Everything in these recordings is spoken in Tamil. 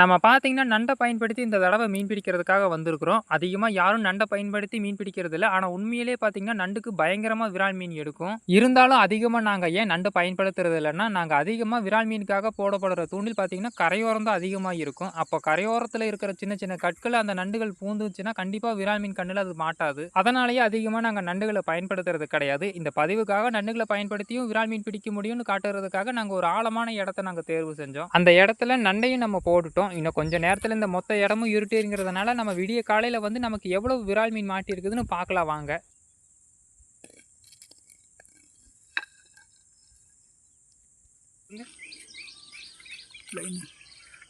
நம்ம பார்த்தீங்கன்னா நண்டை பயன்படுத்தி இந்த தடவை மீன் பிடிக்கிறதுக்காக வந்திருக்கிறோம். அதிகமாக யாரும் நண்டை பயன்படுத்தி மீன் பிடிக்கிறது இல்லை ஆனால் உண்மையிலே பார்த்தீங்கன்னா நண்டுக்கு பயங்கரமாக விரால் மீன் எடுக்கும். இருந்தாலும் அதிகமாக நாங்கள் ஏன் நண்டு பயன்படுத்துறது இல்லைன்னா நாங்கள் அதிகமாக விரால் மீனுக்காக போடப்படுற தூண்டில் பார்த்தீங்கன்னா கரையோரம் தான் அதிகமாக இருக்கும். அப்போ கரையோரத்தில் இருக்கிற சின்ன சின்ன கற்கள் அந்த நண்டுகள் பூந்துச்சுன்னா கண்டிப்பாக விரால் மீன் கண்ணில் அது மாட்டாது. அதனாலேயே அதிகமாக நாங்கள் நண்டுகளை பயன்படுத்துறது கிடையாது. இந்த பதிவுக்காக நண்டுகளை பயன்படுத்தியும் விரால் மீன் பிடிக்க முடியும்னு காட்டுறதுக்காக நாங்கள் ஒரு ஆழமான இடத்த நாங்கள் தேர்வு செஞ்சோம். அந்த இடத்துல நண்டையும் நம்ம போட்டுட்டோம். இன்னும் கொஞ்சம் நேரத்தில் இந்த மொத்த இடமும் இருட்டேங்கிறதுனால நம்ம விடிய காலையில் வந்து நமக்கு எவ்வளோ விரால் மீன் மாட்டியிருக்குதுன்னு பார்க்கலாம் வாங்க.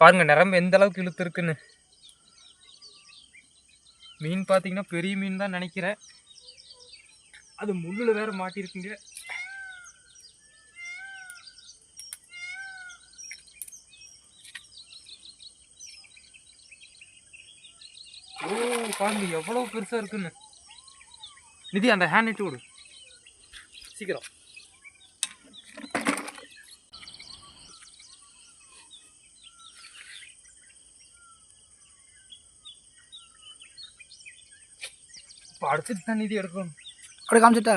பாருங்க நிரம்பு எந்த அளவுக்கு இழுத்துருக்குன்னு. மீன் பார்த்தீங்கன்னா பெரிய மீன் தான் நினைக்கிறேன். அது முள்ளில் வேற மாட்டியிருக்குங்க ஓ பாருங்க எவ்வளவு பெருசாக இருக்குன்னு. நிதி அந்த ஹேண்ட் இட்டு விடு சீக்கிரம். இப்போ அடுத்துட்டு தான் நிதி எடுக்கணும். அப்படியே காமிச்சிட்டா?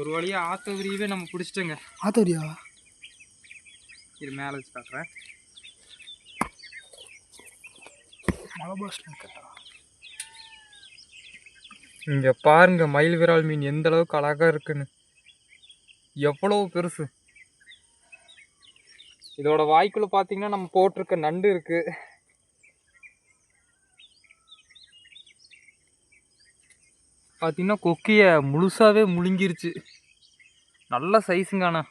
ஒரு வழியா ஆத்த விரியவே நம்ம பிடிச்சிட்டோங்க. ஆத்தோரியா இது மேலே வச்சு காட்டுறேன். மலை பாஸ்ல கேட்டா இங்க பாருங்க மயில் விரால் மீன் எந்த அளவுக்கு அழகா இருக்குன்னு. எவ்வளவு பெருசு. இதோட வாய்க்குள்ள பாத்தீங்கன்னா நம்ம போட்டிருக்க நண்டு இருக்கு. பார்த்தீங்கன்னா கொக்கியை முழுசாகவே முழுங்கிருச்சு. நல்ல சைஸுங்கண்ணா